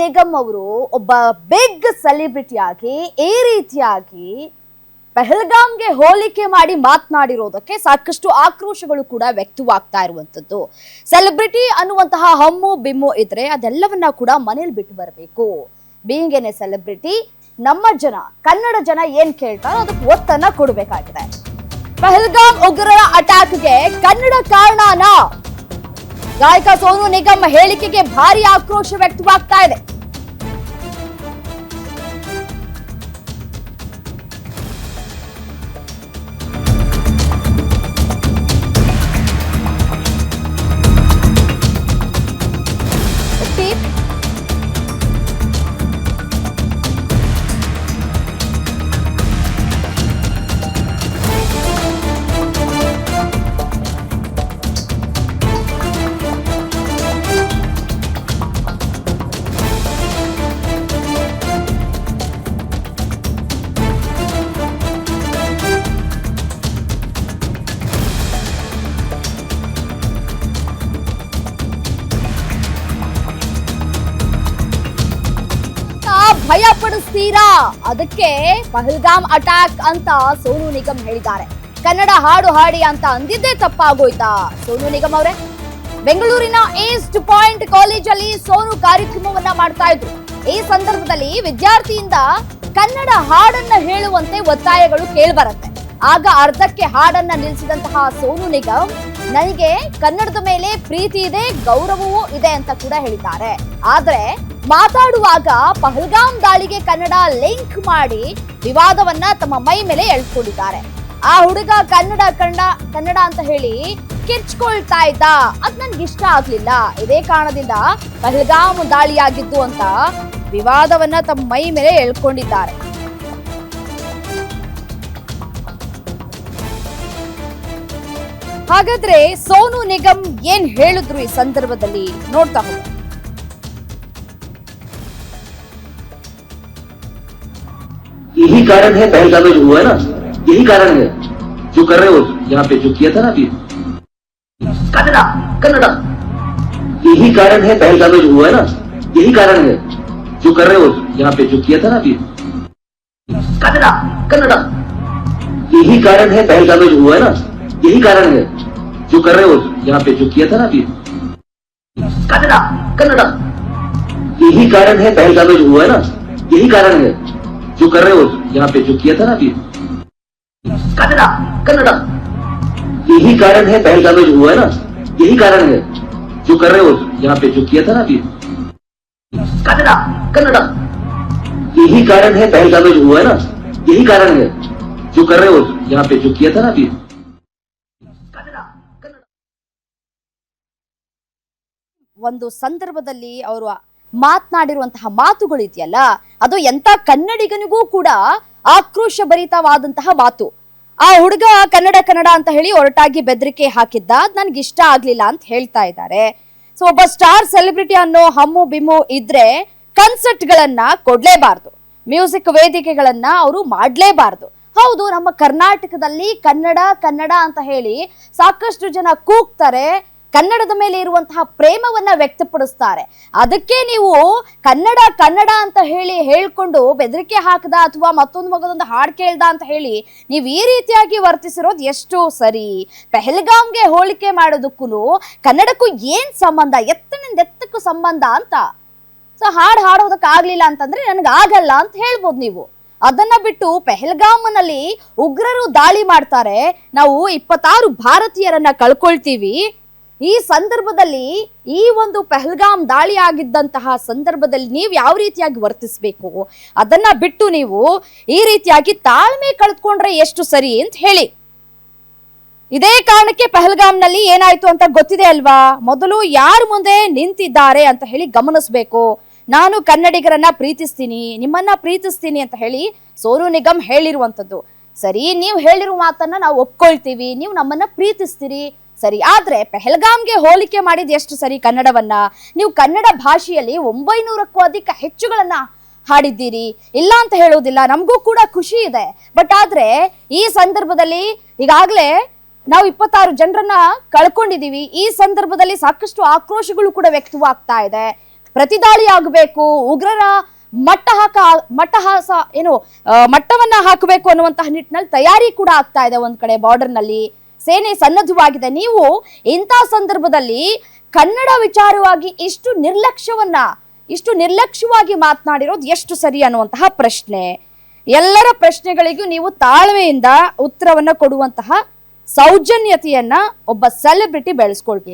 ನಿಗಮ್ ಅವರು ಒಬ್ಬ big celebrity ಆಗಿ, ಈ ರೀತಿಯಾಗಿ ಪೆಹಲ್ಗಾಮ್ಗೆ ಹೋಲಿಕೆ ಮಾಡಿ ಮಾತನಾಡಿರೋದಕ್ಕೆ ಸಾಕಷ್ಟು ಆಕ್ರೋಶಗಳು ಕೂಡ ವ್ಯಕ್ತವಾಗ್ತಾ ಇರುವಂಥದ್ದು. ಸೆಲೆಬ್ರಿಟಿ ಅನ್ನುವಂತಹ ಹಮ್ಮು, ಬಿಮ್ಮು ಇದ್ರೆ ಅದೆಲ್ಲವನ್ನ ಕೂಡ ಮನೇಲಿ ಬಿಟ್ಟು ಬರಬೇಕು. ಬೀಯಿಂಗ್ ಎನ್ ಸೆಲೆಬ್ರಿಟಿ ನಮ್ಮ ಜನ, ಕನ್ನಡ ಜನ ಏನ್ ಕೇಳ್ತಾರೋ ಅದಕ್ಕೆ ಒತ್ತನ್ನ ಕೊಡಬೇಕಾಗಿದೆ. ಪೆಹಲ್ಗಾಮ್ ಉಗ್ರರ ಅಟ್ಯಾಕ್ಗೆ ಕನ್ನಡ ಕಾರಣನಾ ಗಾಯಕ ಸೋನು ನಿಗಮ್ ಹೇಳಿಕೆಗೆ ಭಾರಿ ಆಕ್ರೋಶ ವ್ಯಕ್ತವಾಗ್ತಾ ಇದೆ. ಭಯ ಪಡಿಸ್ತೀರಾ ಅದಕ್ಕೆ ಪಹಲ್ಗಾಮ್ ಅಟ್ಯಾಕ್ ಅಂತ ಸೋನು ನಿಗಮ್ ಹೇಳಿದ್ದಾರೆ. ಕನ್ನಡ ಹಾಡು ಹಾಡಿ ಅಂತ ಅಂದಿದ್ದೇ ತಪ್ಪಾಗೋಯ್ತಾ ಸೋನು ನಿಗಮ್ ಅವರೇ? ಬೆಂಗಳೂರಿನ ಈಸ್ಟ್ ಪಾಯಿಂಟ್ ಕಾಲೇಜಲ್ಲಿ ಸೋನು ಕಾರ್ಯಕ್ರಮವನ್ನ ಮಾಡ್ತಾ ಇದ್ರು. ಈ ಸಂದರ್ಭದಲ್ಲಿ ವಿದ್ಯಾರ್ಥಿಯಿಂದ ಕನ್ನಡ ಹಾಡನ್ನ ಹೇಳುವಂತೆ ಒತ್ತಾಯಗಳು ಕೇಳಿಬರುತ್ತೆ. ಆಗ ಅರ್ಧಕ್ಕೆ ಹಾಡನ್ನ ನಿಲ್ಲಿಸಿದಂತಹ ಸೋನು ನಿಗಮ್ ನನಗೆ ಕನ್ನಡದ ಮೇಲೆ ಪ್ರೀತಿ ಇದೆ, ಗೌರವವೂ ಇದೆ ಅಂತ ಕೂಡ ಹೇಳಿದ್ದಾರೆ. ಆದ್ರೆ ಮಾತಾಡುವಾಗ ಪಹಲ್ಗಾಮ್ ದಾಳಿಗೆ ಕನ್ನಡ ಲಿಂಕ್ ಮಾಡಿ ವಿವಾದವನ್ನ ತಮ್ಮ ಮೈ ಮೇಲೆ ಎಳ್ಕೊಂಡಿದ್ದಾರೆ. ಆ ಹುಡುಗ ಕನ್ನಡ ಕನ್ನಡ ಕನ್ನಡ ಅಂತ ಹೇಳಿ ಕಿರ್ಚ್ಕೊಳ್ತಾ ಇದ್ದ. ಅದ್ ನನ್ಗೆ ಇಷ್ಟ ಆಗ್ಲಿಲ್ಲ. ಇದೇ ಕಾರಣದಿಂದ ಪಹಲ್ಗಾಮ್ ದಾಳಿಯಾಗಿದ್ದು ಅಂತ ವಿವಾದವನ್ನ ತಮ್ಮ ಮೈ ಮೇಲೆ ಎಳ್ಕೊಂಡಿದ್ದಾರೆ. ಹಾಗಾದ್ರೆ ಸೋನು ನಿಗಮ್ ಏನ್ ಹೇಳಿದ್ರು ಈ ಸಂದರ್ಭದಲ್ಲಿ ನೋಡ್ತಾ ಹೋಗೋಣ यही कारण है पहलगाम में जो हुआ है ना यही कारण है जो कर रहे हो यहाँ पे जो किया था ना अभी कन्नड़ा कन्नड़ा यही कारण है पहलगाम में जो हुआ है ना यही कारण है जो कर रहे हो यहाँ पे जो किया था ना अभी कन्नड़ा कन्नड़ा यही कारण है पहलगाम में जो हुआ है ना यही कारण है जो कर रहे हो, यहाँ पे जो किया था ना अभी। कन्नड़ा कन्नड़ा। यही कारण है पहलगाम में जो हुआ है ना, यही कारण है जो कर रहे हो, यहाँ पे जो किया था ना अभी। कन्नड़ा कन्नड़ा। यही कारण है पहलगाम में जो हुआ है ना, यही कारण है जो कर रहे हो, यहाँ पे जो किया था ना अभी। कन्नड़ा कन्नड़ा। यही कारण है पहलगाम में जो हुआ है ना, यही कारण है जो कर रहे हो, यहाँ पे जो किया था ना अभी। ಒಂದು ಸಂದರ್ಭದಲ್ಲಿ ಅವರು ಮಾತನಾಡಿರುವಂತಹ ಮಾತುಗಳು ಇದೆಯಲ್ಲ ಅದು ಎಂತ ಕನ್ನಡಿಗನಿಗೂ ಕೂಡ ಆಕ್ರೋಶ ಭರಿತವಾದಂತಹ ಮಾತು. ಆ ಹುಡುಗ ಕನ್ನಡ ಕನ್ನಡ ಅಂತ ಹೇಳಿ ಹೊರಟಾಗಿ ಬೆದರಿಕೆ ಹಾಕಿದ್ದ ನನ್ಗೆ ಇಷ್ಟ ಆಗ್ಲಿಲ್ಲ ಅಂತ ಹೇಳ್ತಾ ಇದ್ದಾರೆ. ಸೊ ಒಬ್ಬ ಸ್ಟಾರ್ ಸೆಲೆಬ್ರಿಟಿ ಅನ್ನೋ ಹಮ್ಮು ಬಿಮ್ಮು ಇದ್ರೆ ಕನ್ಸರ್ಟ್ ಗಳನ್ನ ಕೊಡ್ಲೇಬಾರ್ದು. ಮ್ಯೂಸಿಕ್ ವೇದಿಕೆಗಳನ್ನ ಅವರು ಮಾಡ್ಲೇಬಾರ್ದು. ಹೌದು, ನಮ್ಮ ಕರ್ನಾಟಕದಲ್ಲಿ ಕನ್ನಡ ಕನ್ನಡ ಅಂತ ಹೇಳಿ ಸಾಕಷ್ಟು ಜನ ಕೂಗ್ತಾರೆ ಕನ್ನಡದ ಮೇಲೆ ಇರುವಂತಹ ಪ್ರೇಮವನ್ನ ವ್ಯಕ್ತಪಡಿಸ್ತಾರೆ. ಅದಕ್ಕೆ ನೀವು ಕನ್ನಡ ಕನ್ನಡ ಅಂತ ಹೇಳಿ ಹೇಳ್ಕೊಂಡು ಬೆದರಿಕೆ ಹಾಕದ ಅಥವಾ ಮತ್ತೊಂದು ಮಗದೊಂದು ಹಾಡು ಕೇಳ್ದ ಅಂತ ಹೇಳಿ ನೀವು ಈ ರೀತಿಯಾಗಿ ವರ್ತಿಸಿರೋದು ಎಷ್ಟು ಸರಿ. ಪೆಹಲ್ಗಾಮ್ಗೆ ಹೋಲಿಕೆ ಮಾಡೋದಕ್ಕೂ ಕನ್ನಡಕ್ಕೂ ಏನ್ ಸಂಬಂಧ, ಎತ್ತನಿಂದ ಎತ್ತಕ್ಕೂ ಸಂಬಂಧ ಅಂತ. ಸೊ, ಹಾಡು ಹಾಡೋದಕ್ಕೆ ಆಗ್ಲಿಲ್ಲ ಅಂತಂದ್ರೆ ನನ್ಗೆ ಆಗಲ್ಲ ಅಂತ ಹೇಳ್ಬೋದು ನೀವು. ಅದನ್ನ ಬಿಟ್ಟು ಪೆಹಲ್ಗಾಮ್ನಲ್ಲಿ ಉಗ್ರರು ದಾಳಿ ಮಾಡ್ತಾರೆ. ನಾವು ಇಪ್ಪತ್ತಾರು ಭಾರತೀಯರನ್ನ ಕಳ್ಕೊಳ್ತೀವಿ. ಈ ಸಂದರ್ಭದಲ್ಲಿ ಈ ಒಂದು ಪೆಹಲ್ಗಾಮ್ ದಾಳಿ ಆಗಿದ್ದಂತಹ ಸಂದರ್ಭದಲ್ಲಿ ನೀವು ಯಾವ ರೀತಿಯಾಗಿ ವರ್ತಿಸಬೇಕು? ಅದನ್ನ ಬಿಟ್ಟು ನೀವು ಈ ರೀತಿಯಾಗಿ ತಾಳ್ಮೆ ಕಳೆದುಕೊಂಡ್ರೆ ಎಷ್ಟು ಸರಿ ಅಂತ ಹೇಳಿ. ಇದೇ ಕಾರಣಕ್ಕೆ ಪೆಹಲ್ಗಾಮ್ನಲ್ಲಿ ಏನಾಯ್ತು ಅಂತ ಗೊತ್ತಿದೆ ಅಲ್ವಾ? ಮೊದಲು ಯಾರ ಮುಂದೆ ನಿಂತಿದ್ದಾರೆ ಅಂತ ಹೇಳಿ ಗಮನಿಸ್ಬೇಕು. ನಾನು ಕನ್ನಡಿಗರನ್ನ ಪ್ರೀತಿಸ್ತೀನಿ, ನಿಮ್ಮನ್ನ ಪ್ರೀತಿಸ್ತೀನಿ ಅಂತ ಹೇಳಿ ಸೋನು ನಿಗಮ್ ಹೇಳಿರುವಂತದ್ದು ಸರಿ, ನೀವು ಹೇಳಿರುವ ಮಾತನ್ನ ನಾವು ಒಪ್ಕೊಳ್ತೀವಿ, ನೀವು ನಮ್ಮನ್ನ ಪ್ರೀತಿಸ್ತೀರಿ. ಸರಿ. ಆದ್ರೆ ಪೆಹಲ್ಗಾಮ್ಗೆ ಹೋಲಿಕೆ ಮಾಡಿದ ಎಷ್ಟು ಸರಿ ಕನ್ನಡವನ್ನ? ನೀವು ಕನ್ನಡ ಭಾಷೆಯಲ್ಲಿ ಒಂಬೈನೂರಕ್ಕೂ ಅಧಿಕ ಹೆಚ್ಚುಗಳನ್ನ ಹಾಡಿದ್ದೀರಿ. ಇಲ್ಲ ಅಂತ ಹೇಳುವುದಿಲ್ಲ. ನಮಗೂ ಕೂಡ ಖುಷಿ ಇದೆ. ಬಟ್ ಆದ್ರೆ ಈ ಸಂದರ್ಭದಲ್ಲಿ ಈಗಾಗಲೇ ನಾವು ಇಪ್ಪತ್ತಾರು ಜನರನ್ನ ಕಳ್ಕೊಂಡಿದ್ದೀವಿ ಈ ಸಂದರ್ಭದಲ್ಲಿ ಸಾಕಷ್ಟು ಆಕ್ರೋಶಗಳು ಕೂಡ ವ್ಯಕ್ತವಾಗ್ತಾ ಇದೆ. ಪ್ರತಿದಾಳಿ ಆಗಬೇಕು, ಉಗ್ರರ ಮಟ್ಟ ಹಾಕ ಮಟ್ಟಹಾಸ ಏನು ಮಟ್ಟವನ್ನ ಹಾಕಬೇಕು ಅನ್ನುವಂತಹ ನಿಟ್ಟಿನಲ್ಲಿ ತಯಾರಿ ಕೂಡ ಆಗ್ತಾ ಇದೆ ಒಂದ್ ಕಡೆ ಬಾರ್ಡರ್ನಲ್ಲಿ. ಸೇನೆ ಸನ್ನದ್ಧವಾಗಿದೆ. ನೀವು ಇಂಥ ಸಂದರ್ಭದಲ್ಲಿ ಕನ್ನಡ ವಿಚಾರವಾಗಿ ಇಷ್ಟು ನಿರ್ಲಕ್ಷ್ಯವನ್ನ, ಇಷ್ಟು ನಿರ್ಲಕ್ಷ್ಯವಾಗಿ ಮಾತನಾಡಿರೋದು ಎಷ್ಟು ಸರಿ ಅನ್ನುವಂತಹ ಪ್ರಶ್ನೆ. ಎಲ್ಲರ ಪ್ರಶ್ನೆಗಳಿಗೂ ನೀವು ತಾಳ್ಮೆಯಿಂದ ಉತ್ತರವನ್ನ ಕೊಡುವಂತಹ ಸೌಜನ್ಯತೆಯನ್ನ ಒಬ್ಬ ಸೆಲೆಬ್ರಿಟಿ ಬೆಳೆಸ್ಕೊಳ್ಬೇಕು.